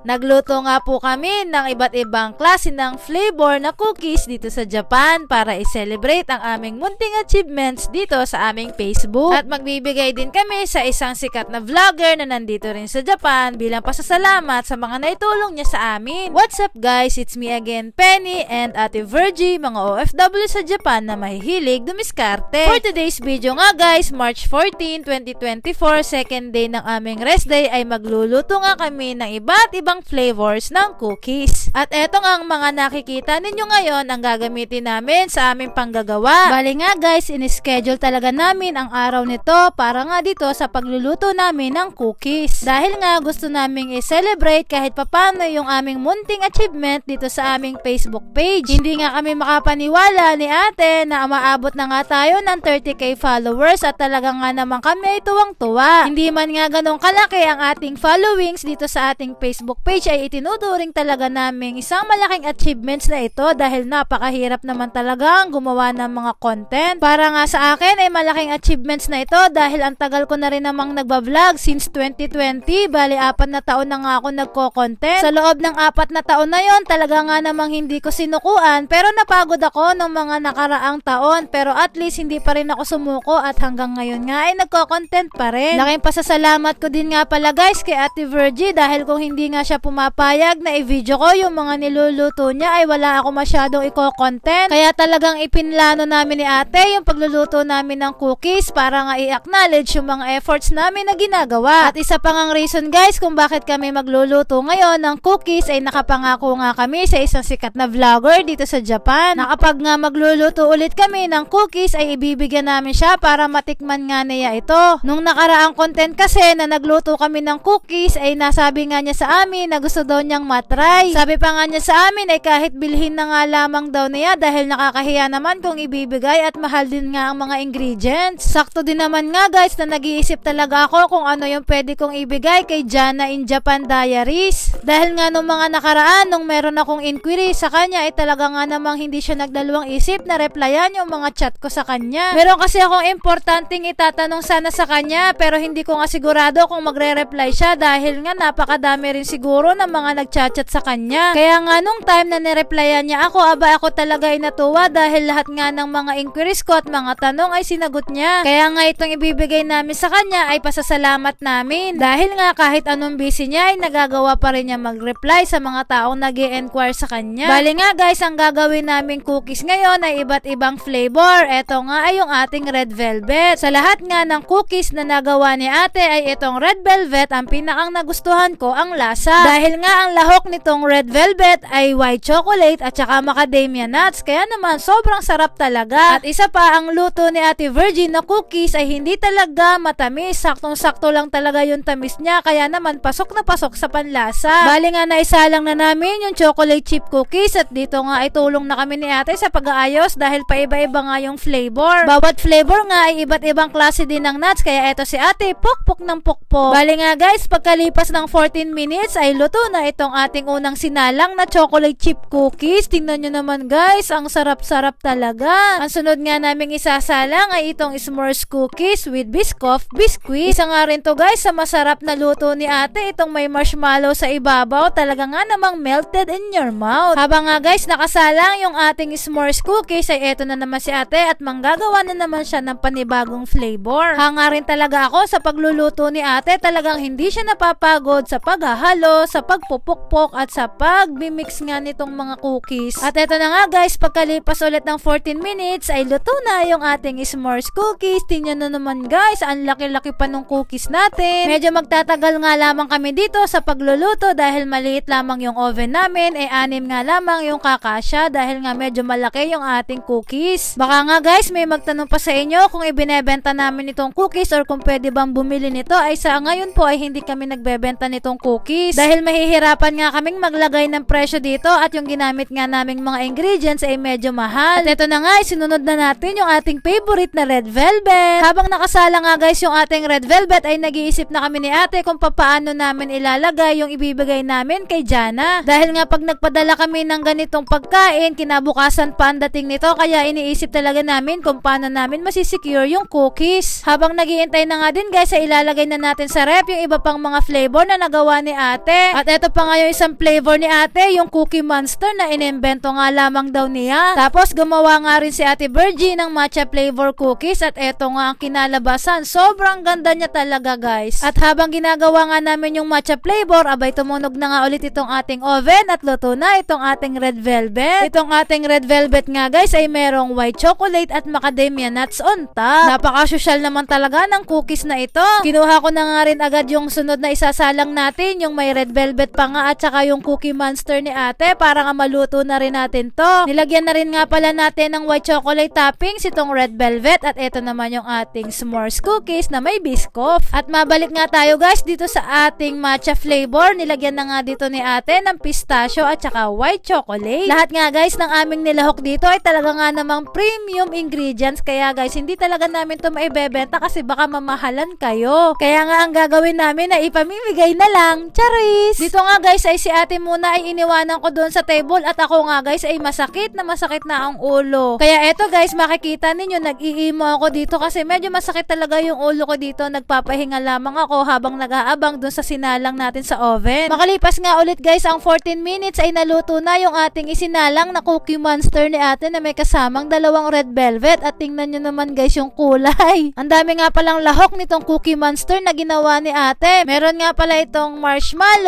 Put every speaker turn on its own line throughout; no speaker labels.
Nagluto nga po kami ng iba't ibang klase ng flavor na cookies dito sa Japan para i-celebrate ang aming munting achievements dito sa aming Facebook. At magbibigay din kami sa isang sikat na vlogger na nandito rin sa Japan bilang pasasalamat sa mga naitulong niya sa amin. What's up guys? It's me again, Penny and Ate Virgie, mga OFW sa Japan na mahihilig dumiskarte. For today's video nga guys, March 14, 2024, second day ng aming rest day ay magluluto nga kami ng iba't ibang flavors ng cookies. At eto nga ang mga nakikita ninyo ngayon ang gagamitin namin sa aming panggagawa. Bali nga guys, in-schedule talaga namin ang araw nito para nga dito sa pagluluto namin ng cookies. Dahil nga gusto naming i-celebrate kahit papano yung aming munting achievement dito sa aming Facebook page. Hindi nga kami makapaniwala ni ate na maabot na nga tayo ng 30k followers at talaga nga naman kami ay tuwang-tuwa. Hindi man nga ganong kalaki ang ating followings dito sa ating Facebook page ay itinuturing talaga naming isang malaking achievements na ito dahil napakahirap naman talaga ang gumawa ng mga content. Para nga sa akin ay malaking achievements na ito dahil ang tagal ko na rin namang nagbablog since 2020. Bali, apat na taon na nga ako nagko-content. Sa loob ng apat na taon na yon talaga nga namang hindi ko sinukuan pero napagod ako ng mga nakaraang taon pero at least hindi pa rin ako sumuko at hanggang ngayon nga ay nagko-content pa rin. Laking pasasalamat ko din nga pala guys kay Ate Virgie dahil kung hindi nga siya pumapayag na i-video ko yung mga niluluto niya ay wala ako masyadong i-content. Kaya talagang ipinlano namin ni ate yung pagluluto namin ng cookies para nga i-acknowledge yung mga efforts namin na ginagawa. At isa pa ngang reason guys kung bakit kami magluluto ngayon ng cookies ay nakapangako nga kami sa isang sikat na vlogger dito sa Japan. Na kapag nga magluluto ulit kami ng cookies ay ibibigyan namin siya para matikman nga niya ito. Nung nakaraang content kasi na nagluto kami ng cookies ay nasabi nga niya sa amin na gusto daw niyang matry. Sabi pa nga niya sa amin ay kahit bilhin na nga lamang daw niya dahil nakakahiya naman kung ibibigay at mahal din nga ang mga ingredients. Sakto din naman nga guys na nag-iisip talaga ako kung ano yung pwede kong ibigay kay Jana in Japan Diaries. Dahil nga nung mga nakaraan nung meron akong inquiry sa kanya ay talaga nga namang hindi siya nagdalawang isip na replyan yung mga chat ko sa kanya. Meron kasi akong importanteng itatanong sana sa kanya pero hindi ko nga sigurado kung magre-reply siya dahil nga napakadami rin siguro ng mga nagchat-chat sa kanya. Kaya nga nung time na nireplyan niya ako, aba ako talaga ay natuwa dahil lahat nga ng mga inquiries ko at mga tanong ay sinagot niya. Kaya nga itong ibibigay namin sa kanya ay pasasalamat namin. Dahil nga kahit anong busy niya ay nagagawa pa rin niya mag-reply sa mga taong nag enquire sa kanya. Bali nga guys, ang gagawin namin cookies ngayon ay iba't ibang flavor. Ito nga ay yung ating red velvet. Sa lahat nga ng cookies na nagawa ni ate ay itong red velvet ang pinakang nagustuhan ko ang lasa. Dahil nga ang lahok nitong red velvet ay white chocolate at saka macadamia nuts. Kaya naman sobrang sarap talaga. At isa pa ang luto ni Ate Virgin na cookies ay hindi talaga matamis. Saktong-sakto lang talaga yung tamis niya. Kaya naman pasok na pasok sa panlasa. Bali nga naisalang na namin yung chocolate chip cookies at dito nga ay tulong na kami ni ate sa pag-aayos dahil paiba-iba nga yung flavor. Bawat flavor nga ay iba't ibang klase din ng nuts kaya eto si ate pukpok ng pukpok. Bali nga guys, pagkalipas ng 14 minutes ay luto na itong ating unang sinalang na chocolate chip cookies. Tingnan nyo naman guys, ang sarap-sarap talaga. Ang sunod nga naming isasalang ay itong s'mores cookies with biscoff biscuit. Isa nga rin to guys sa masarap na luto ni ate itong may marshmallow sa ibabaw. Talaga nga namang melted in your mouth. Habang nga guys, nakasalang yung ating s'mores cookies ay eto na naman si ate at manggagawa na naman siya ng panibagong flavor. Hanga rin talaga ako sa pagluluto ni ate. Talagang hindi siya napapagod sa paghahalo, sa pagpupukpok at sa pagmimix nga nitong mga cookies. At eto na nga guys, pagkalipas ulit ng 14 minutes ay luto na yung ating s'mores cookies. Tingnan na naman guys, ang laki-laki pa ng cookies natin. Medyo magtatagal nga lamang kami dito sa pagluluto dahil maliit lamang yung oven namin. Eh anim nga lamang yung kakasya dahil nga medyo malaki yung ating cookies. Baka nga guys, may magtanong pa sa inyo kung ibinebenta namin itong cookies or kung pwede bang bumili nito. Ay sa ngayon po ay hindi kami nagbebenta nitong cookies dahil mahihirapan nga kaming maglagay ng presyo dito at yung ginamit nga naming mga ingredients ay medyo mahal. At ito na nga, sinunod na natin yung ating favorite na red velvet. Habang nakasala nga guys yung ating red velvet ay nag-iisip na kami ni ate kung papaano namin ilalagay yung ibibigay namin kay Jana. Dahil nga pag nagpadala kami ng ganitong pagkain, kinabukasan pa ang dating nito kaya iniisip talaga namin kung paano namin masisecure yung cookies. Habang nagiintay na nga din guys, ay ilalagay na natin sa rep yung iba pang mga flavor na nagawa ni ate. Ate. At eto pa nga yung isang flavor ni ate, yung Cookie Monster na inimbento nga lamang daw niya. Tapos gumawa nga rin si ate Virgie ng matcha flavor cookies at eto nga ang kinalabasan. Sobrang ganda niya talaga guys. At habang ginagawa nga namin yung matcha flavor, abay tumunog na nga ulit itong ating oven at luto na itong ating red velvet. Itong ating red velvet nga guys ay merong white chocolate at macadamia nuts on top. Napaka-social naman talaga ng cookies na ito. Kinuha ko na nga rin agad yung sunod na isasalang natin, yung may red velvet pa nga at saka yung cookie monster ni ate para nga maluto na rin natin to. Nilagyan na rin nga pala natin ng white chocolate toppings itong red velvet at ito naman yung ating s'mores cookies na may biscoff. At mabalik nga tayo guys dito sa ating matcha flavor. Nilagyan na nga dito ni ate ng pistachio at saka white chocolate. Lahat nga guys ng aming nilahok dito ay talaga nga namang premium ingredients kaya guys hindi talaga namin to maibebenta kasi baka mamahalan kayo. Kaya nga ang gagawin namin ay ipamimigay na lang. Charis! Dito nga guys ay si ate muna ay iniwanan ko doon sa table at ako nga guys ay masakit na masakit na ang ulo. Kaya eto guys makikita ninyo nag-iimo ako dito kasi medyo masakit talaga yung ulo ko dito. Nagpapahinga lamang ako habang nag-aabang doon sa sinalang natin sa oven. Makalipas nga ulit guys ang 14 minutes ay naluto na yung ating isinalang na cookie monster ni ate na may kasamang dalawang red velvet at tingnan nyo naman guys yung kulay. Ang dami nga palang lahok nitong cookie monster na ginawa ni ate. Meron nga pala itong marshmallow,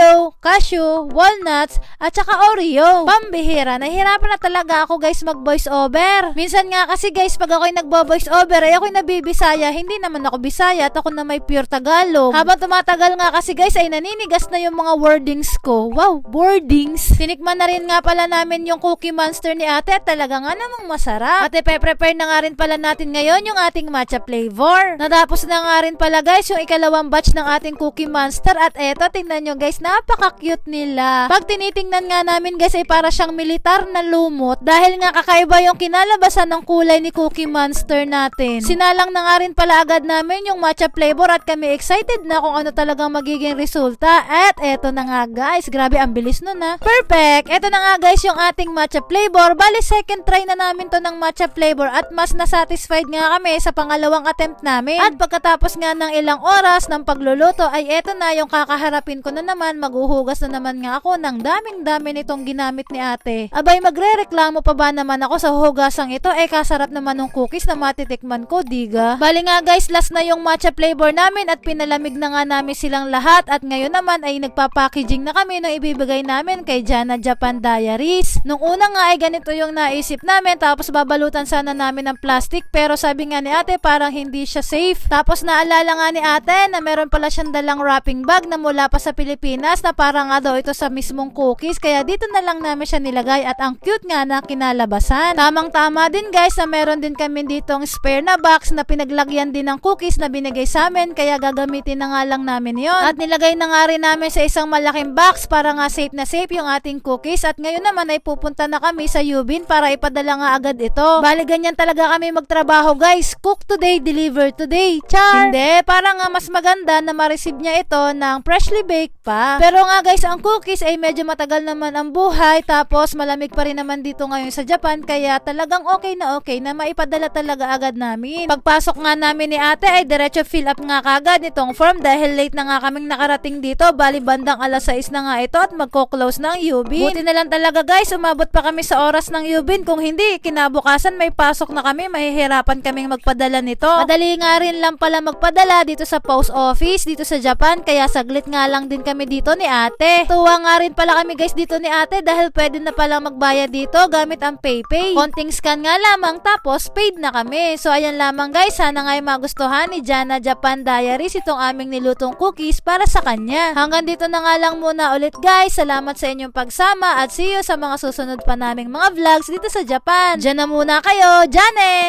cashew, walnuts, at saka Oreo. Pambihira, nahihirapan na talaga ako guys mag voice over. Minsan nga kasi guys pag ako'y nagbo voice over ay ako'y nabibisaya, hindi naman ako bisaya at ako na may pure Tagalog. Habang tumatagal nga kasi guys ay naninigas na yung mga wordings ko. Wow, wordings. Tinikman na rin nga pala namin yung cookie monster ni ate at talaga nga namang masarap. At ipe-prepare na nga rin pala natin ngayon yung ating matcha flavor. Natapos na nga rin pala guys yung ikalawang batch ng ating cookie monster at eto tingnan nyo guys napaka-cute nila. Pag tinitingnan nga namin guys ay para siyang militar na lumot dahil nga kakaiba yung kinalabasan ng kulay ni cookie monster natin. Sinalang na nga rin pala agad namin yung matcha flavor at kami excited na kung ano talagang magiging resulta. At eto na nga guys, grabe ang bilis nun na. Perfect! Eto na nga guys yung ating matcha flavor. Bali second try na namin to ng matcha flavor at mas nasatisfied nga kami sa pangalawang attempt namin. At pagkatapos nga ng ilang oras ng pagluluto ay eto na yung kakaharapin ko na naman. Maghuhugas na naman nga ako ng daming dami nitong ginamit ni ate. Abay magre-reklamo pa ba naman ako sa hugasang ito? Eh kasarap naman ng cookies na matitikman ko, diga? Bali nga guys, last na yung matcha flavor namin at pinalamig na nga namin silang lahat at ngayon naman ay nagpa-packaging na kami ng ibibigay namin kay Jana Japan Diaries. Nung una nga ay ganito yung naisip namin tapos babalutan sana namin ng plastic pero sabi nga ni ate parang hindi siya safe. Tapos naalala nga ni ate na meron pala siyang dalang wrapping bag na mula pa sa Pilipinas na parang nga daw ito sa mismong cookies kaya dito na lang namin siya nilagay at ang cute nga na kinalabasan. Tamang tama din guys na meron din kami ditong spare na box na pinaglagyan din ng cookies na binigay sa amin kaya gagamitin na nga lang namin yon At nilagay na nga rin namin sa isang malaking box para nga safe na safe yung ating cookies at ngayon naman ay pupunta na kami sa Yubin para ipadala nga agad ito. Bali ganyan talaga kami magtrabaho guys. Cook today, deliver today. Char! Hindi, para nga mas maganda na ma-receive niya ito ng freshly baked pa. Pero nga guys, ang cookies ay medyo matagal naman ang buhay tapos malamig pa rin naman dito ngayon sa Japan kaya talagang okay na okay na maipadala talaga agad namin. Pagpasok nga namin ni ate ay diretso fill up nga kagad nitong form dahil late na nga kaming nakarating dito. Bali bandang alas 6 na nga ito at magko-close ng Yubin. Buti na lang talaga guys, umabot pa kami sa oras ng Yubin. Kung hindi, kinabukasan may pasok na kami, mahihirapan kaming magpadala nito. Madali nga rin lang pala magpadala dito sa post office dito sa Japan kaya saglit nga lang din kami dito ni ate. Tuwa nga rin pala kami guys dito ni ate dahil pwede na pala magbayad dito gamit ang PayPay. Konting scan nga lamang tapos paid na kami. So ayan lamang guys, sana nga ay magustuhan ni Jana Japan Diaries itong aming nilutong cookies para sa kanya. Hanggang dito na nga lang muna ulit guys. Salamat sa inyong pagsama at see you sa mga susunod pa naming mga vlogs dito sa Japan. Diyan na muna kayo, Jane!